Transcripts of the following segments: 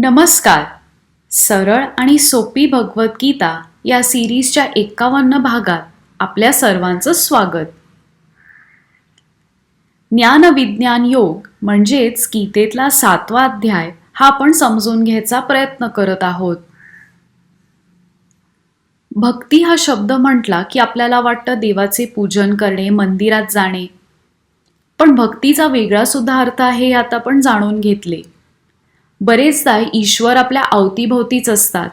नमस्कार. सरळ आणि सोपी भगवद्गीता या सिरीजच्या एकावन्न भागात आपल्या सर्वांचं स्वागत. ज्ञानविज्ञान योग म्हणजेच गीतेतला सातवा अध्याय हा आपण समजून घ्यायचा प्रयत्न करत आहोत. भक्ती हा शब्द म्हटला की आपल्याला वाटतं देवाचे पूजन करणे मंदिरात जाणे. पण भक्तीचा वेगळा सुद्धा अर्थ आहे हे आता आपण जाणून घेतले. बरेचदा ईश्वर आपल्या अवतीभोवतीच असतात.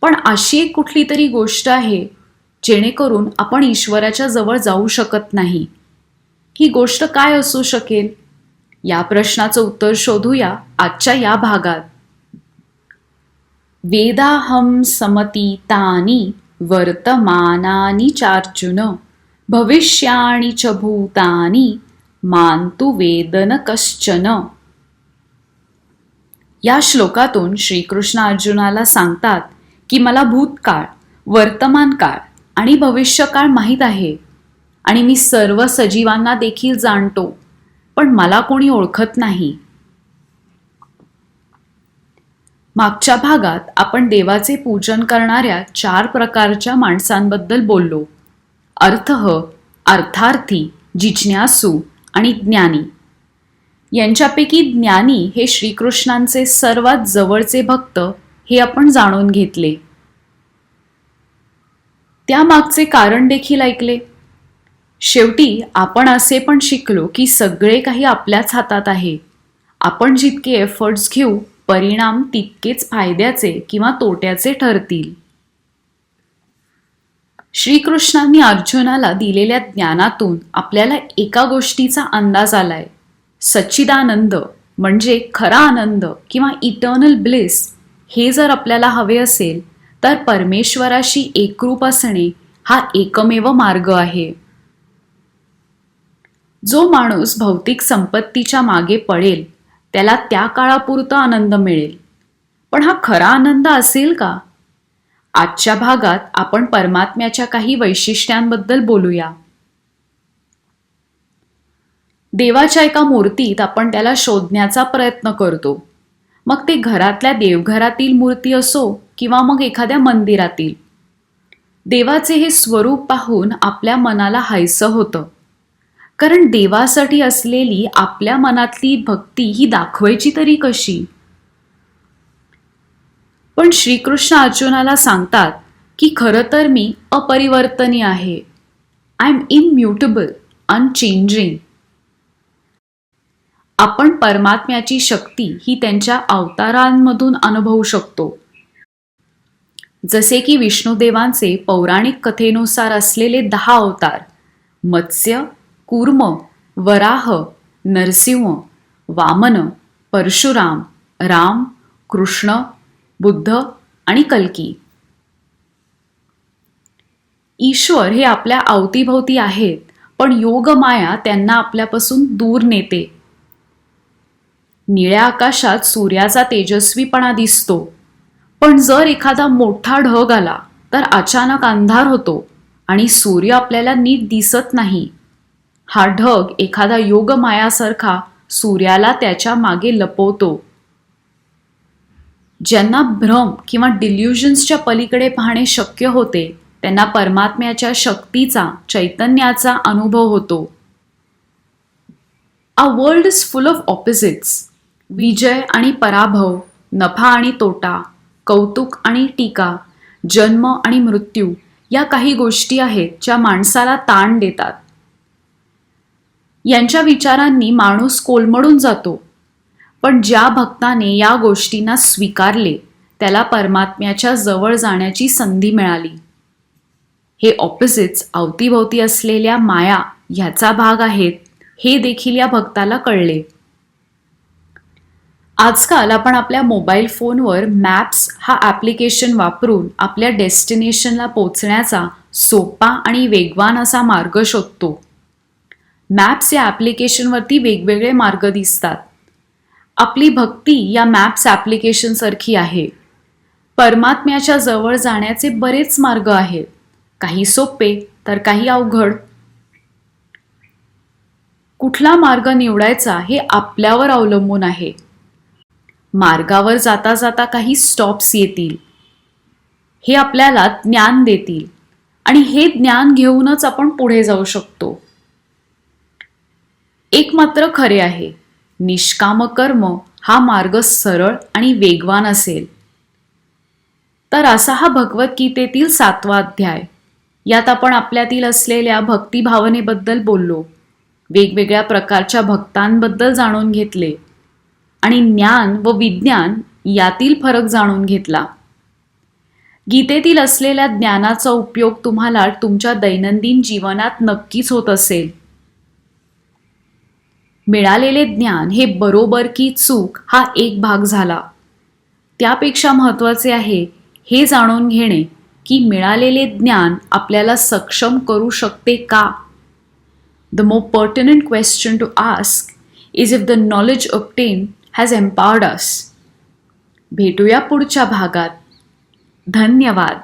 पण अशी एक कुठली तरी गोष्ट आहे जेणेकरून आपण ईश्वराच्या जवळ जाऊ शकत नाही. ही गोष्ट काय असू शकेल? या प्रश्नाचं उत्तर शोधूया आजच्या या भागात. वेदाहम समतीतानि वर्तमानानि चार्जुन भविष्याणी च भूतानी मानतु वेदन कश्चन। या श्लोकातून श्रीकृष्ण अर्जुनाला सांगतात की मला भूतकाळ वर्तमान काळ आणि भविष्यकाळ माहीत आहे आणि मी सर्व सजीवांना देखील जाणतो पण मला कोणी ओळखत नाही. मागच्या भागात आपण देवाचे पूजन करणाऱ्या चार प्रकारच्या माणसांबद्दल बोललो. अर्थ अर्थार्थी जिज्ञासू आणि ज्ञानी. यांच्यापैकी ज्ञानी हे श्रीकृष्णांचे सर्वात जवळचे भक्त हे आपण जाणून घेतले. त्यामागचे कारण देखील ऐकले. शेवटी आपण असे पण शिकलो की सगळे काही आपल्याच हातात आहे. आपण जितके एफर्ट्स घेऊ परिणाम तितकेच फायद्याचे किंवा तोट्याचे ठरतील. श्रीकृष्णांनी अर्जुनाला दिलेल्या ज्ञानातून आपल्याला एका गोष्टीचा अंदाज आलाय. सच्चिदानंद म्हणजे खरा आनंद किंवा इटर्नल ब्लिस हे जर आपल्याला हवे असेल तर परमेश्वराशी एकरूप असणे हा एकमेव मार्ग आहे. जो माणूस भौतिक संपत्तीच्या मागे पळेल त्याला त्या काळापुरता आनंद मिळेल. पण हा खरा आनंद असेल का? आजच्या भागात आपण परमात्म्याच्या काही वैशिष्ट्यांबद्दल बोलूया. देवाच्या एका मूर्तीत आपण त्याला शोधण्याचा प्रयत्न करतो. मग ते घरातल्या देवघरातील मूर्ती असो किंवा मग एखाद्या मंदिरातील. देवाचे हे स्वरूप पाहून आपल्या मनाला हायसं होतं. कारण देवासाठी असलेली आपल्या मनातली भक्ती ही दाखवायची तरी कशी? पण श्रीकृष्ण अर्जुनाला सांगतात की खरं तर मी अपरिवर्तनीय आहे. आय एम इम्युटेबल अनचेंजिंग आपण परमात्म्याची शक्ती ही त्यांच्या अवतारांमधून अनुभवू शकतो. जसे की विष्णुदेवांचे पौराणिक कथेनुसार असलेले दहा अवतार मत्स्य कूर्म वराह नरसिंह वामन परशुराम राम कृष्ण बुद्ध आणि कल्की. ईश्वर हे आपल्या अवतीभोवती आहेत पण योगमाया त्यांना आपल्यापासून दूर नेते. निळ्या आकाशात सूर्याचा तेजस्वीपणा दिसतो. पण जर एखादा मोठा ढग आला तर अचानक अंधार होतो आणि सूर्य आपल्याला नीट दिसत नाही. हा ढग एखादा योगमायासारखा सूर्याला त्याच्यामागे लपवतो. ज्यांना भ्रम किंवा डिल्युजन्सच्या पलीकडे पाहणे शक्य होते त्यांना परमात्म्याच्या शक्तीचा चैतन्याचा अनुभव होतो. A world is full of opposites विजय आणि पराभव नफा आणि तोटा कौतुक आणि टीका जन्म आणि मृत्यू या काही गोष्टी आहेत ज्या माणसाला ताण देतात. यांच्या विचारांनी माणूस कोलमडून जातो. पण ज्या भक्ताने या गोष्टींना स्वीकारले त्याला परमात्म्याच्या जवळ जाण्याची संधी मिळाली. हे ऑपोजिट्स अवतीभोवती असलेल्या माया ह्याचा भाग आहेत हे देखील या भक्ताला कळले. आजकाल आपण आपल्या मोबाईल फोनवर मॅप्स हा ॲप्लिकेशन वापरून आपल्या डेस्टिनेशनला पोचण्याचा सोपा आणि वेगवान असा मार्ग शोधतो. मॅप्स या ॲप्लिकेशनवरती वेगवेगळे मार्ग दिसतात. आपली भक्ती या मॅप्स ॲप्लिकेशनसारखी आहे. परमात्म्याच्या जवळ जाण्याचे बरेच मार्ग आहेत. काही सोपे तर काही अवघड. कुठला मार्ग निवडायचा हे आपल्यावर अवलंबून आहे. मार्गावर जाता जाता काही स्टॉप्स येतील. हे आपल्याला ज्ञान देतील. आणि हे ज्ञान घेऊनच आपण पुढे जाऊ शकतो. एक मात्र खरे आहे. निष्काम कर्म हा मार्ग सरळ आणि वेगवान असेल. तर असा हा भगवद्गीतेतील सातवा अध्याय. यात आपण आपल्यातील असलेल्या भक्तिभावनेबद्दल बोललो. वेगवेगळ्या प्रकारच्या भक्तांबद्दल जाणून घेतले. आणि ज्ञान व विज्ञान यातील फरक जाणून घेतला. गीतेतील असलेल्या ज्ञानाचा उपयोग तुम्हाला तुमच्या दैनंदिन जीवनात नक्कीच होत असेल. मिळालेले ज्ञान हे बरोबर की चूक हा एक भाग झाला. त्यापेक्षा महत्त्वाचे आहे हे जाणून घेणे की मिळालेले ज्ञान आपल्याला सक्षम करू शकते का? The more pertinent question to ask is if the knowledge obtain has empowered us भेटूया पुढच्या भागात. धन्यवाद.